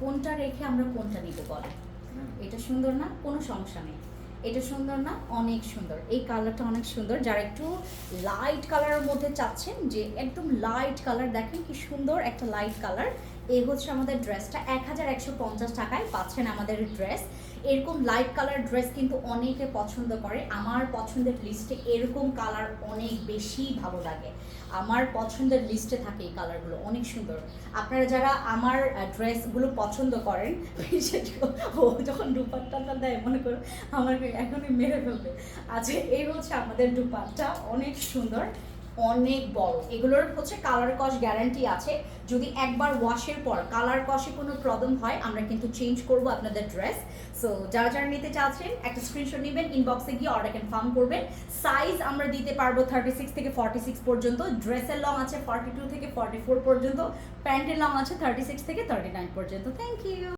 কোনটা রেখে আমরা কোনটা নিব বলে? এটা সুন্দর না? কোনো সমস্যা নেই। এটা সুন্দর না? অনেক সুন্দর। এই কালারটা অনেক সুন্দর। যারা একটু লাইট কালারের মধ্যে চাচ্ছেন যে একদম লাইট কালার দেখেন কি সুন্দর একটা লাইট কালার এই হচ্ছে আমাদের ড্রেসটা। এক হাজার একশো পঞ্চাশ টাকায় পাচ্ছেন আমাদের ড্রেস। এরকম লাইট কালার ড্রেস কিন্তু অনেকে পছন্দ করে। আমার পছন্দের লিস্টে এরকম কালার অনেক বেশি ভালো লাগে। আমার পছন্দের লিস্টে থাকে এই কালারগুলো অনেক সুন্দর। আপনারা যারা আমার ড্রেসগুলো পছন্দ করেন ও যখন দুপাট্টাটা দেয়, মনে করো আমার এখনই মেরে ফেলবে। আচ্ছা এই হচ্ছে আমাদের দুপাট্টা, অনেক সুন্দর। অনেক বড়। এগুলোর হচ্ছে কালার কস গ্যারান্টি আছে। যদি একবার ওয়াশের পর কালার কষে কোনো প্রবলেম হয়, আমরা কিন্তু চেঞ্জ করব আপনাদের ড্রেস সো যারা যারা নিতে চাচ্ছেন, একটা স্ক্রিনশট নেবেন ইনবক্সে গিয়ে অর্ডার কনফার্ম করবেন। সাইজ আমরা দিতে পারব থার্টি সিক্স থেকে ফর্টি সিক্স পর্যন্ত। ড্রেসের লং আছে ফর্টি টু থেকে ফর্টি ফোর পর্যন্ত। প্যান্টের লং আছে থার্টি সিক্স থেকে থার্টি নাইন পর্যন্ত। Thank you